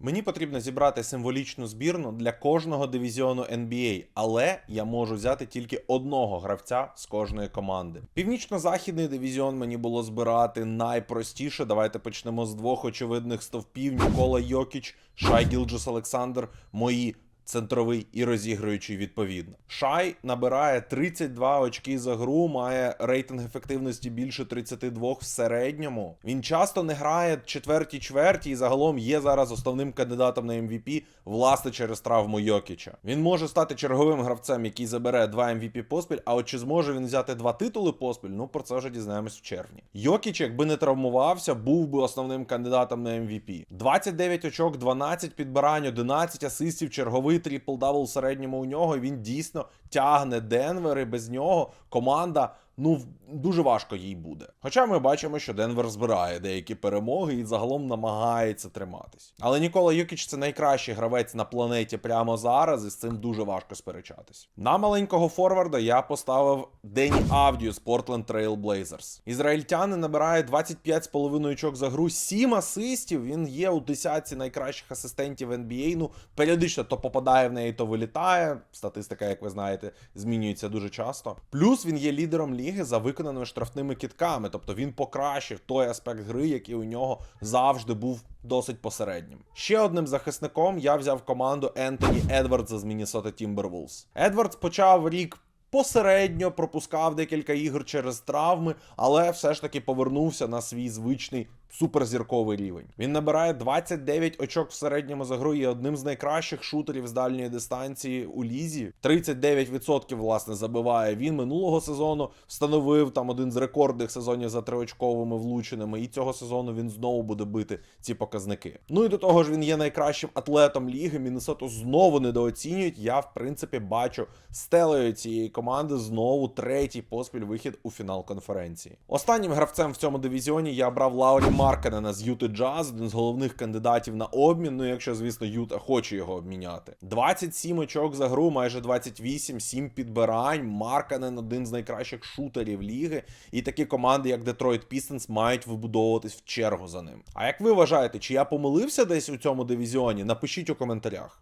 Мені потрібно зібрати символічну збірну для кожного дивізіону NBA, але я можу взяти тільки одного гравця з кожної команди. Північно-західний дивізіон мені було збирати найпростіше. Давайте почнемо з двох очевидних стовпів: Нікола Йокіч, Шай Гілджус Олександр. Мої центровий і розігруючий відповідно. Шай набирає 32 очки за гру, має рейтинг ефективності більше 32 в середньому. Він часто не грає четверті чверті і загалом є зараз основним кандидатом на MVP, власне через травму Йокіча. Він може стати черговим гравцем, який забере два MVP поспіль. А от чи зможе він взяти два титули поспіль? Ну про це вже дізнаємось в червні. Йокіч, якби не травмувався, був би основним кандидатом на MVP. 29 очок, 12 підбирань, 11 асистів, черговий трипл-дабл в середньому у нього. І він дійсно тягне Денвер, і без нього команда. Ну, дуже важко їй буде. Хоча ми бачимо, що Денвер збирає деякі перемоги і загалом намагається триматись. Але Нікола Юкіч це найкращий гравець на планеті прямо зараз, і з цим дуже важко сперечатись. На маленького форварда я поставив Дені Авдію з Portland Trail Blazers. Ізраїльтянин набирає 25,5 очок за гру, 7 асистів. Він є у десятці найкращих асистентів NBA. Ну, періодично то попадає в неї, то вилітає. Статистика, як ви знаєте, змінюється дуже часто. Плюс він є лідером ліги за виконаними штрафними кітками, тобто він покращив той аспект гри, який у нього завжди був досить посереднім. Ще одним захисником я взяв команду Ентоні Едвардса з Міннесота Тімбервулс. Едвардс почав рік. Посередньо пропускав декілька ігор через травми, але все ж таки повернувся на свій звичний суперзірковий рівень. Він набирає 29 очок в середньому за гру і одним з найкращих шутерів з дальньої дистанції у лізі. 39% власне забиває він минулого сезону. Встановив там один з рекордних сезонів за триочковими влученими. І цього сезону він знову буде бити ці показники. Ну і до того ж він є найкращим атлетом ліги. Міннесоту знову недооцінюють. Я в принципі бачу стелею цієї команди знову третій поспіль вихід у фінал конференції. Останнім гравцем в цьому дивізіоні я брав Лаурі Марканена з Юти Джаз, один з головних кандидатів на обмін. Ну якщо, звісно, Юта хоче його обміняти. 27 очок за гру, майже 28, 7 підбирань. Марканен один з найкращих шутерів ліги. І такі команди, як Детройт Пістенс, мають вибудовуватись в чергу за ним. А як ви вважаєте, чи я помилився десь у цьому дивізіоні? Напишіть у коментарях.